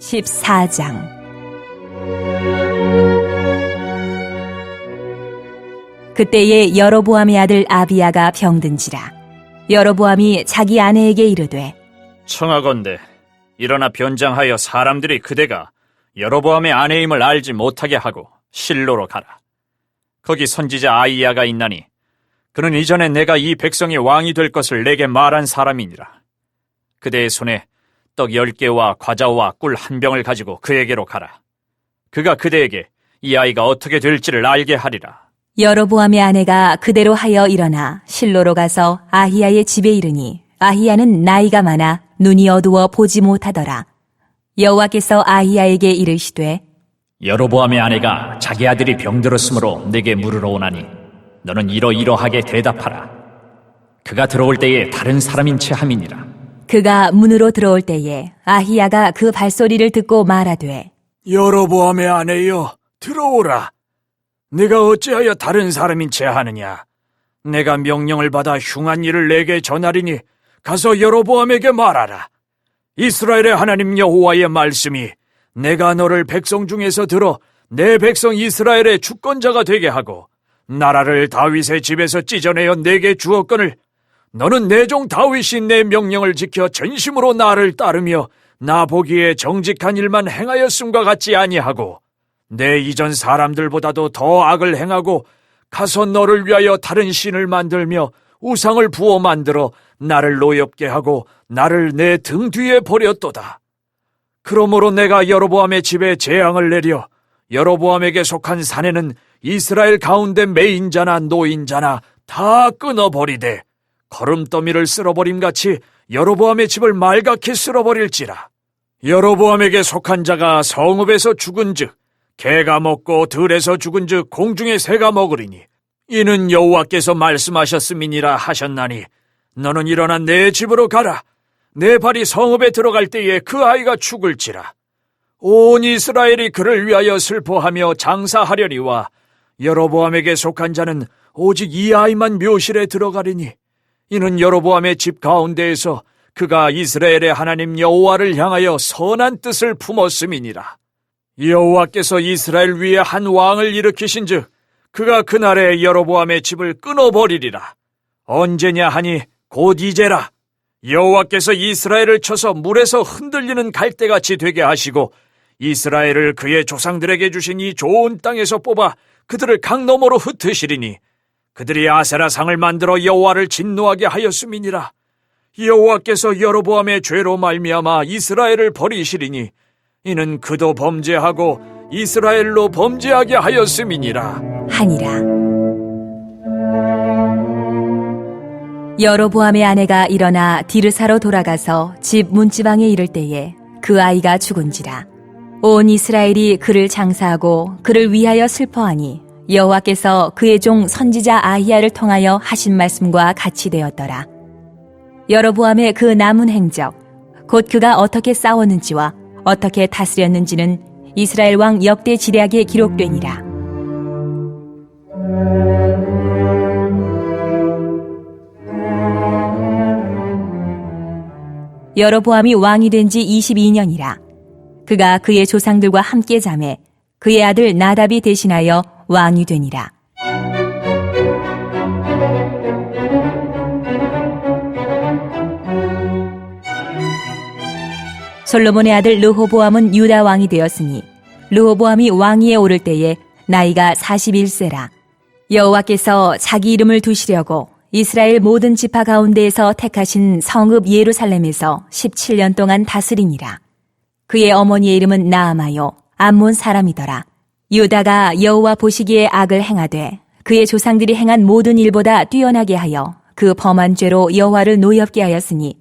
14장 그때에 여로보암의 아들 아비야가 병든지라 여로보암이 자기 아내에게 이르되 청하건대 일어나 변장하여 사람들이 그대가 여로보암의 아내임을 알지 못하게 하고 실로로 가라. 거기 선지자 아이야가 있나니 그는 이전에 내가 이 백성이 왕이 될 것을 내게 말한 사람이니라. 그대의 손에 떡 열 개와 과자와 꿀 한 병을 가지고 그에게로 가라. 그가 그대에게 이 아이가 어떻게 될지를 알게 하리라. 여로보암의 아내가 그대로 하여 일어나 실로로 가서 아히야의 집에 이르니 아히야는 나이가 많아 눈이 어두워 보지 못하더라 여호와께서 아히야에게 이르시되 여로보암의 아내가 자기 아들이 병들었으므로 내게 물으러 오나니 너는 이러이러하게 대답하라. 그가 들어올 때에 다른 사람인 채 함이니라. 그가 문으로 들어올 때에 아히야가 그 발소리를 듣고 말하되 여로보암의 아내여 들어오라. 내가 어찌하여 다른 사람인 채 하느냐? 내가 명령을 받아 흉한 일을 내게 전하리니 가서 여로보암에게 말하라. 이스라엘의 하나님 여호와의 말씀이 내가 너를 백성 중에서 들어 내 백성 이스라엘의 주권자가 되게 하고 나라를 다윗의 집에서 찢어내어 내게 주었거늘 너는 내 종 다윗이 내 명령을 지켜 전심으로 나를 따르며 나 보기에 정직한 일만 행하였음과 같지 아니하고 내 이전 사람들보다도 더 악을 행하고 가서 너를 위하여 다른 신을 만들며 우상을 부어 만들어 나를 노엽게 하고 나를 내 등 뒤에 버렸도다. 그러므로 내가 여로보암의 집에 재앙을 내려 여로보암에게 속한 사내는 이스라엘 가운데 매인자나 노인자나 다 끊어버리되 거름더미를 쓸어버림 같이 여로보암의 집을 말갛게 쓸어버릴지라. 여로보암에게 속한 자가 성읍에서 죽은즉 개가 먹고 들에서 죽은즉 공중의 새가 먹으리니 이는 여호와께서 말씀하셨음이니라 하셨나니 너는 일어나 내 집으로 가라 내 발이 성읍에 들어갈 때에 그 아이가 죽을지라 온 이스라엘이 그를 위하여 슬퍼하며 장사하려니와 여로보암에게 속한 자는 오직 이 아이만 묘실에 들어가리니 이는 여로보암의 집 가운데에서 그가 이스라엘의 하나님 여호와를 향하여 선한 뜻을 품었음이니라 여호와께서 이스라엘 위에 한 왕을 일으키신즉 그가 그날에 여로보암의 집을 끊어버리리라. 언제냐 하니 곧 이제라. 여호와께서 이스라엘을 쳐서 물에서 흔들리는 갈대같이 되게 하시고 이스라엘을 그의 조상들에게 주신 이 좋은 땅에서 뽑아 그들을 강 너머로 흩으시리니 그들이 아세라 상을 만들어 여호와를 진노하게 하였음이니라. 여호와께서 여로보암의 죄로 말미암아 이스라엘을 버리시리니 이는 그도 범죄하고 이스라엘로 범죄하게 하였음이니라. 하니라. 여로보암의 아내가 일어나 디르사로 돌아가서 집 문지방에 이를 때에 그 아이가 죽은지라. 온 이스라엘이 그를 장사하고 그를 위하여 슬퍼하니 여호와께서 그의 종 선지자 아히야를 통하여 하신 말씀과 같이 되었더라. 여로보암의 그 남은 행적, 곧 그가 어떻게 싸웠는지와 어떻게 다스렸는지는 이스라엘 왕 역대 지략에 기록되니라. 여로보암이 왕이 된 지 22년이라. 그가 그의 조상들과 함께 잠에 그의 아들 나답이 대신하여 왕이 되니라. 솔로몬의 아들 르호보암은 유다 왕이 되었으니 르호보암이 왕위에 오를 때에 나이가 41세라. 여호와께서 자기 이름을 두시려고 이스라엘 모든 지파 가운데에서 택하신 성읍 예루살렘에서 17년 동안 다스리니라. 그의 어머니의 이름은 나아마요 암몬 사람이더라. 유다가 여호와 보시기에 악을 행하되 그의 조상들이 행한 모든 일보다 뛰어나게 하여 그 범한 죄로 여호와를 노엽게 하였으니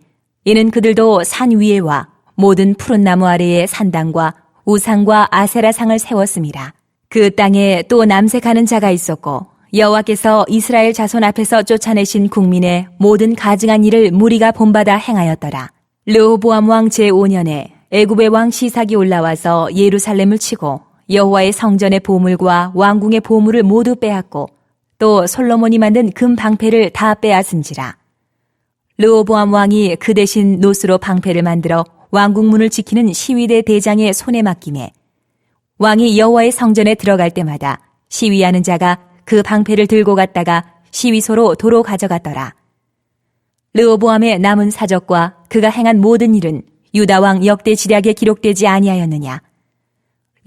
이는 그들도 산 위에와 모든 푸른 나무 아래에 산당과 우상과 아세라상을 세웠습니다. 그 땅에 또 남색하는 자가 있었고 여호와께서 이스라엘 자손 앞에서 쫓아내신 국민의 모든 가증한 일을 무리가 본받아 행하였더라. 르호보암 왕 제5년에 애굽의 왕 시삭이 올라와서 예루살렘을 치고 여호와의 성전의 보물과 왕궁의 보물을 모두 빼앗고 또 솔로몬이 만든 금 방패를 다 빼앗은지라. 르호보암 왕이 그 대신 노스로 방패를 만들어 왕궁문을 지키는 시위대 대장의 손에 맡김에 왕이 여호와의 성전에 들어갈 때마다 시위하는 자가 그 방패를 들고 갔다가 시위소로 도로 가져갔더라. 르호보암의 남은 사적과 그가 행한 모든 일은 유다 왕 역대 지략에 기록되지 아니하였느냐.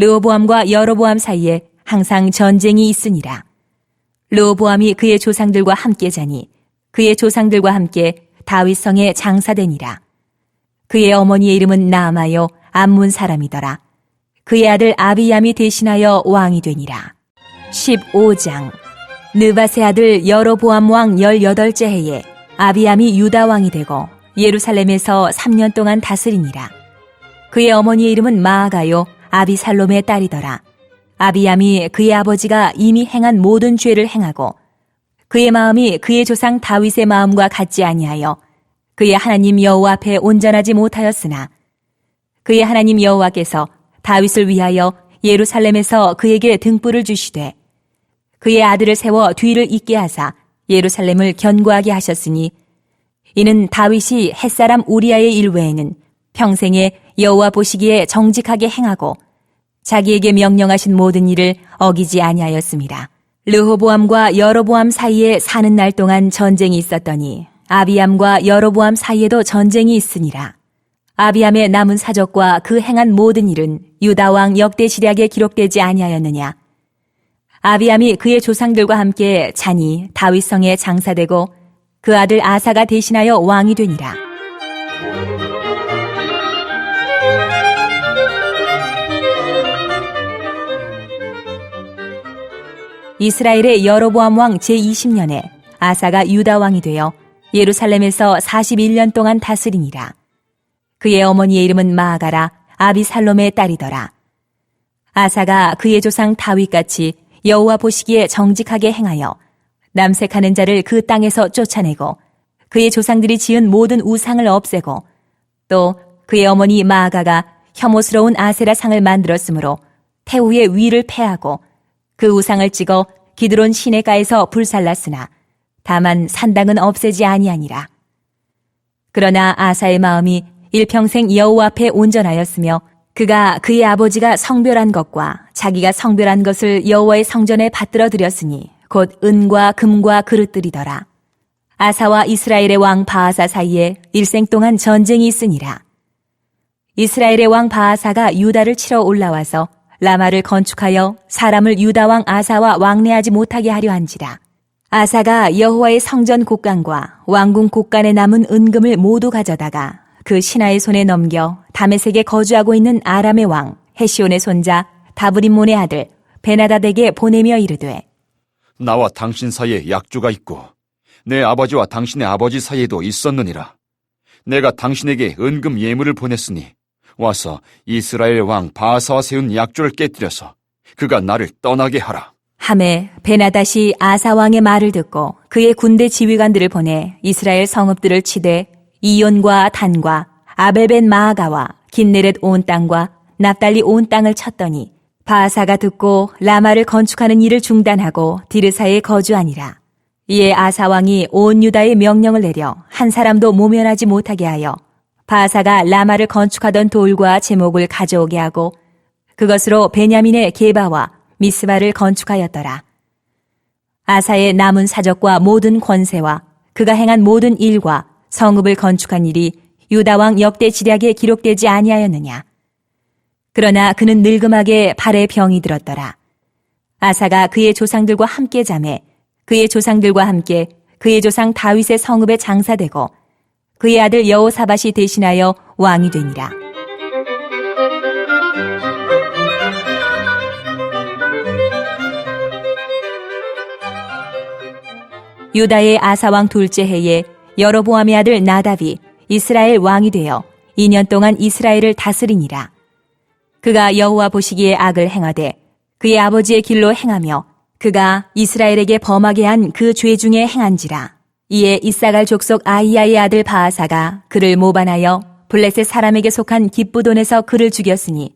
르호보암과 여로보암 사이에 항상 전쟁이 있으니라. 르호보암이 그의 조상들과 함께 자니 그의 조상들과 함께 다윗성에 장사되니라. 그의 어머니의 이름은 나아마요 암문 사람이더라. 그의 아들 아비얌이 대신하여 왕이 되니라. 15장 느바세 아들 여로보암 왕 18째 해에 아비암이 유다 왕이 되고 예루살렘에서 3년 동안 다스리니라. 그의 어머니의 이름은 마아가요 아비살롬의 딸이더라. 아비암이 그의 아버지가 이미 행한 모든 죄를 행하고 그의 마음이 그의 조상 다윗의 마음과 같지 아니하여 그의 하나님 여호와 앞에 온전하지 못하였으나 그의 하나님 여호와께서 다윗을 위하여 예루살렘에서 그에게 등불을 주시되 그의 아들을 세워 뒤를 잇게 하사 예루살렘을 견고하게 하셨으니 이는 다윗이 햇사람 우리아의 일 외에는 평생에 여호와 보시기에 정직하게 행하고 자기에게 명령하신 모든 일을 어기지 아니하였습니다. 르호보암과 여로보암 사이에 사는 날 동안 전쟁이 있었더니 아비암과 여로보암 사이에도 전쟁이 있으니라. 아비암의 남은 사적과 그 행한 모든 일은 유다 왕 역대 시략에 기록되지 아니하였느냐. 아비암이 그의 조상들과 함께 잔이 다윗성에 장사되고 그 아들 아사가 대신하여 왕이 되니라. 이스라엘의 여로보암 왕 제20년에 아사가 유다 왕이 되어 예루살렘에서 41년 동안 다스리니라. 그의 어머니의 이름은 마아가라 아비살롬의 딸이더라. 아사가 그의 조상 다윗같이 여호와 보시기에 정직하게 행하여 남색하는 자를 그 땅에서 쫓아내고 그의 조상들이 지은 모든 우상을 없애고 또 그의 어머니 마아가가 혐오스러운 아세라 상을 만들었으므로 태후의 위를 패하고 그 우상을 찍어 기드론 시내가에서 불살랐으나 다만 산당은 없애지 아니하니라. 그러나 아사의 마음이 일평생 여호와 앞에 온전하였으며 그가 그의 아버지가 성별한 것과 자기가 성별한 것을 여호와의 성전에 받들어 드렸으니 곧 은과 금과 그릇들이더라. 아사와 이스라엘의 왕 바하사 사이에 일생 동안 전쟁이 있으니라. 이스라엘의 왕 바하사가 유다를 치러 올라와서 라마를 건축하여 사람을 유다 왕 아사와 왕래하지 못하게 하려 한지라. 아사가 여호와의 성전 곡간과 왕궁 곡간에 남은 은금을 모두 가져다가 그 신하의 손에 넘겨 다메섹에 거주하고 있는 아람의 왕 헤시온의 손자 다브림몬의 아들 베나다에게 보내며 이르되 나와 당신 사이에 약조가 있고 내 아버지와 당신의 아버지 사이에도 있었느니라. 내가 당신에게 은금 예물을 보냈으니 와서 이스라엘 왕 바사와 세운 약조를 깨뜨려서 그가 나를 떠나게 하라. 함에 베나다시 아사 왕의 말을 듣고 그의 군대 지휘관들을 보내 이스라엘 성읍들을 치되 이온과 단과 아벨벤 마아가와 긴네렛 온 땅과 납달리 온 땅을 쳤더니 바사가 듣고 라마를 건축하는 일을 중단하고 디르사에 거주하니라. 이에 아사 왕이 온 유다에 명령을 내려 한 사람도 모면하지 못하게 하여 바사가 라마를 건축하던 돌과 제목을 가져오게 하고 그것으로 베냐민의 게바와 미스바를 건축하였더라. 아사의 남은 사적과 모든 권세와 그가 행한 모든 일과 성읍을 건축한 일이 유다 왕 역대 지략에 기록되지 아니하였느냐. 그러나 그는 늙음하게 발에 병이 들었더라. 아사가 그의 조상들과 함께 잠해 그의 조상들과 함께 그의 조상 다윗의 성읍에 장사되고 그의 아들 여호사밧이 대신하여 왕이 되니라. 유다의 아사왕 둘째 해에 여로보암의 아들 나답이 이스라엘 왕이 되어 2년 동안 이스라엘을 다스리니라. 그가 여호와 보시기에 악을 행하되 그의 아버지의 길로 행하며 그가 이스라엘에게 범하게 한 그 죄 중에 행한지라. 이에 이사갈 족속 아이야의 아들 바하사가 그를 모반하여 블레셋 사람에게 속한 기쁘돈에서 그를 죽였으니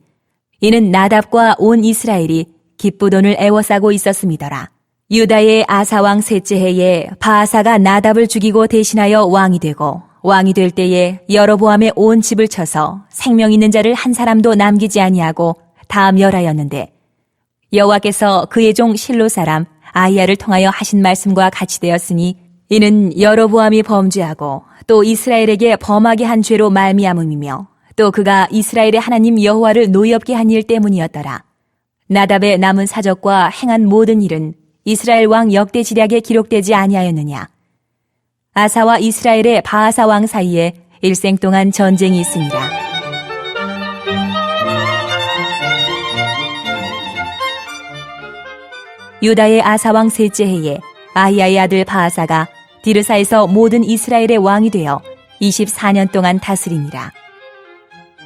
이는 나답과 온 이스라엘이 기쁘돈을 애워싸고 있었음이더라. 유다의 아사왕 셋째 해에 바하사가 나답을 죽이고 대신하여 왕이 되고 왕이 될 때에 여로보암의 온 집을 쳐서 생명 있는 자를 한 사람도 남기지 아니하고 다 멸하였는데 여호와께서 그의 종 실로 사람 아이야를 통하여 하신 말씀과 같이 되었으니 이는 여로보암이 범죄하고 또 이스라엘에게 범하게 한 죄로 말미암음이며 또 그가 이스라엘의 하나님 여호와를 노엽게 한 일 때문이었더라. 나답의 남은 사적과 행한 모든 일은 이스라엘 왕 역대 지략에 기록되지 아니하였느냐. 아사와 이스라엘의 바하사 왕 사이에 일생 동안 전쟁이 있습니다. 유다의 아사 왕 셋째 해에 아히야의 아들 바하사가 디르사에서 모든 이스라엘의 왕이 되어 24년 동안 다스리니라.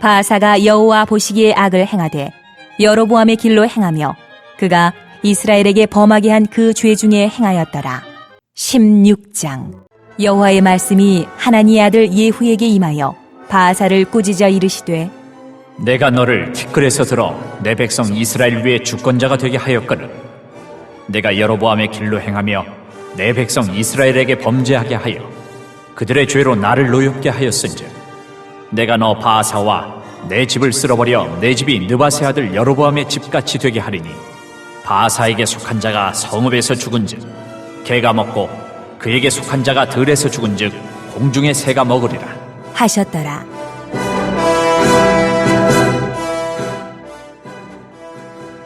바하사가 여호와 보시기에 악을 행하되 여로보암의 길로 행하며 그가 이스라엘에게 범하게 한 그 죄 중에 행하였더라. 16장 여호와의 말씀이 하나니의 아들 예후에게 임하여 바하사를 꾸짖어 이르시되 내가 너를 티끌에서 들어 내 백성 이스라엘 위에 주권자가 되게 하였거늘 내가 여로보암의 길로 행하며 내 백성 이스라엘에게 범죄하게 하여 그들의 죄로 나를 노엽게 하였은즉 내가 너 바사와 내 집을 쓸어버려 내 집이 느바세 아들 여로보암의 집같이 되게 하리니 바사에게 속한 자가 성읍에서 죽은즉 개가 먹고 그에게 속한 자가 들에서 죽은즉 공중의 새가 먹으리라 하셨더라.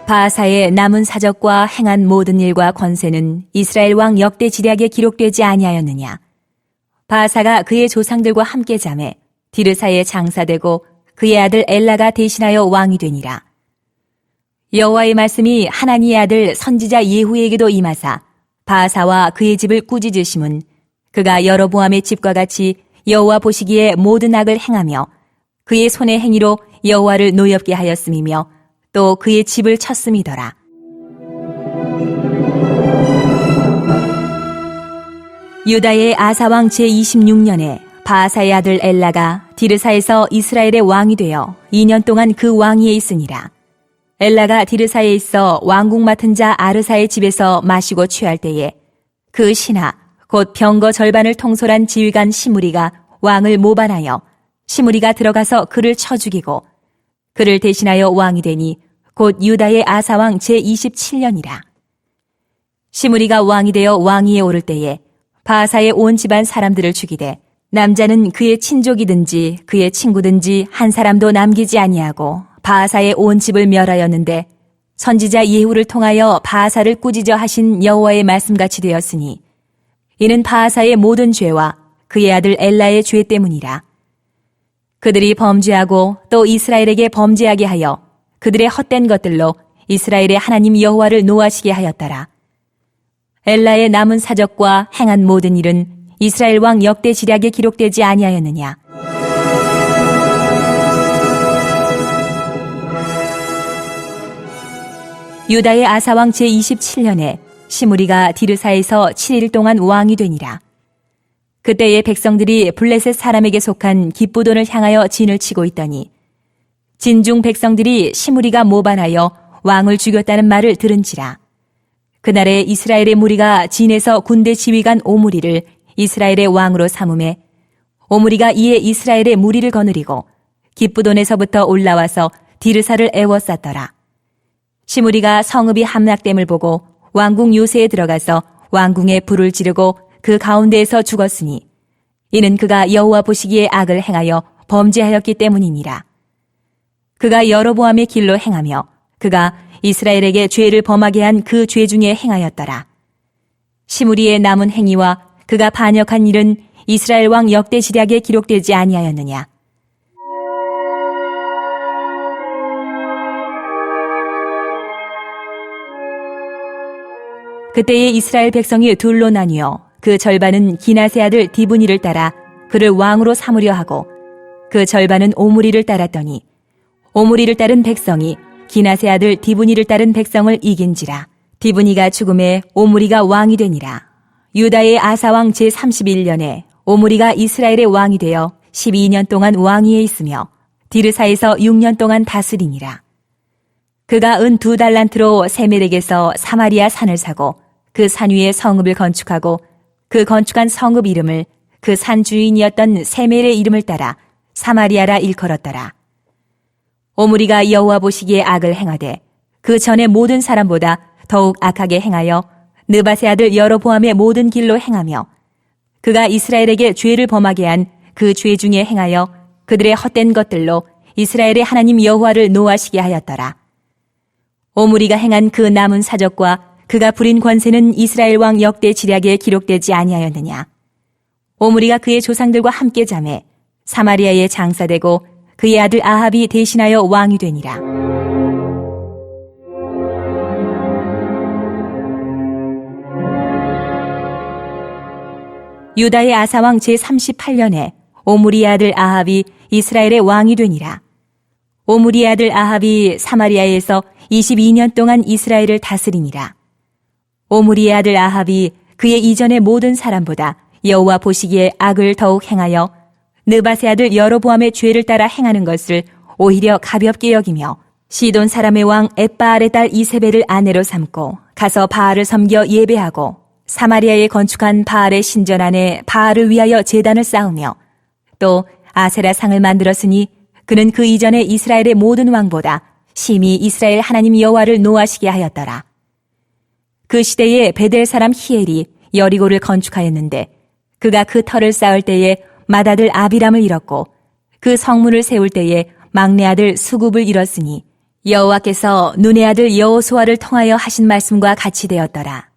바사의 남은 사적과 행한 모든 일과 권세는 이스라엘 왕 역대 지략에 기록되지 아니하였느냐. 바사가 그의 조상들과 함께 잠에 디르사에 장사되고 그의 아들 엘라가 대신하여 왕이 되니라. 여호와의 말씀이 하나니의 아들 선지자 예후에게도 임하사 바사와 그의 집을 꾸짖으심은 그가 여로보암의 집과 같이 여호와 보시기에 모든 악을 행하며 그의 손의 행위로 여호와를 노엽게 하였음이며 또 그의 집을 쳤음이더라. 유다의 아사왕 제26년에 바사의 아들 엘라가 디르사에서 이스라엘의 왕이 되어 2년 동안 그 왕위에 있으니라. 엘라가 디르사에 있어 왕국 맡은 자 아르사의 집에서 마시고 취할 때에 그 신하 곧 병거 절반을 통솔한 지휘관 시무리가 왕을 모반하여 시무리가 들어가서 그를 쳐 죽이고 그를 대신하여 왕이 되니 곧 유다의 아사왕 제27년이라. 시무리가 왕이 되어 왕위에 오를 때에 바사의 온 집안 사람들을 죽이되 남자는 그의 친족이든지 그의 친구든지 한 사람도 남기지 아니하고 바사의 온 집을 멸하였는데 선지자 예후를 통하여 바사를 꾸짖어 하신 여호와의 말씀같이 되었으니 이는 바사의 모든 죄와 그의 아들 엘라의 죄 때문이라. 그들이 범죄하고 또 이스라엘에게 범죄하게 하여 그들의 헛된 것들로 이스라엘의 하나님 여호와를 노하시게 하였더라. 엘라의 남은 사적과 행한 모든 일은 이스라엘 왕 역대 지략에 기록되지 아니하였느냐. 유다의 아사왕 제27년에 시무리가 디르사에서 7일 동안 왕이 되니라. 그때의 백성들이 블레셋 사람에게 속한 기쁘돈을 향하여 진을 치고 있더니 진중 백성들이 시무리가 모반하여 왕을 죽였다는 말을 들은지라. 그날에 이스라엘의 무리가 진에서 군대 지휘관 오무리를 이스라엘의 왕으로 삼음해 오무리가 이에 이스라엘의 무리를 거느리고 기쁘돈에서부터 올라와서 디르사를 애워쌌더라. 시무리가 성읍이 함락됨을 보고 왕궁 요새에 들어가서 왕궁에 불을 지르고 그 가운데에서 죽었으니 이는 그가 여호와 보시기에 악을 행하여 범죄하였기 때문이니라. 그가 여로보암의 길로 행하며 그가 이스라엘에게 죄를 범하게 한 그 죄 중에 행하였더라. 시무리의 남은 행위와 그가 반역한 일은 이스라엘 왕 역대 지략에 기록되지 아니하였느냐. 그때에 이스라엘 백성이 둘로 나뉘어 그 절반은 기나세 아들 디브니를 따라 그를 왕으로 삼으려 하고 그 절반은 오므리를 따랐더니 오므리를 따른 백성이 기나세 아들 디브니를 따른 백성을 이긴지라 디브니가 죽음에 오므리가 왕이 되니라. 유다의 아사왕 제31년에 오므리가 이스라엘의 왕이 되어 12년 동안 왕위에 있으며 디르사에서 6년 동안 다스리니라. 그가 은 두 달란트로 세멜에게서 사마리아 산을 사고 그 산 위에 성읍을 건축하고 그 건축한 성읍 이름을 그 산 주인이었던 세멜의 이름을 따라 사마리아라 일컬었더라. 오므리가 여호와 보시기에 악을 행하되 그 전에 모든 사람보다 더욱 악하게 행하여 느바세 아들 여로보암의 모든 길로 행하며 그가 이스라엘에게 죄를 범하게 한 그 죄 중에 행하여 그들의 헛된 것들로 이스라엘의 하나님 여호와를 노하시게 하였더라. 오므리가 행한 그 남은 사적과 그가 부린 권세는 이스라엘 왕 역대 지략에 기록되지 아니하였느냐. 오므리가 그의 조상들과 함께 잠에 사마리아에 장사되고 그의 아들 아합이 대신하여 왕이 되니라. 유다의 아사왕 제38년에 오므리의 아들 아합이 이스라엘의 왕이 되니라. 오므리의 아들 아합이 사마리아에서 22년 동안 이스라엘을 다스리니라. 오므리의 아들 아합이 그의 이전의 모든 사람보다 여호와 보시기에 악을 더욱 행하여 느바세 아들 여로보암의 죄를 따라 행하는 것을 오히려 가볍게 여기며 시돈 사람의 왕 에빠알의 딸 이세벨을 아내로 삼고 가서 바알을 섬겨 예배하고 사마리아에 건축한 바알의 신전 안에 바알을 위하여 제단을 쌓으며 또 아세라 상을 만들었으니 그는 그 이전에 이스라엘의 모든 왕보다 심히 이스라엘 하나님 여호와를 노하시게 하였더라. 그 시대에 베델 사람 히엘이 여리고를 건축하였는데 그가 그 터를 쌓을 때에 맏아들 아비람을 잃었고 그 성문을 세울 때에 막내 아들 수굽을 잃었으니 여호와께서 눈의 아들 여호수아를 통하여 하신 말씀과 같이 되었더라.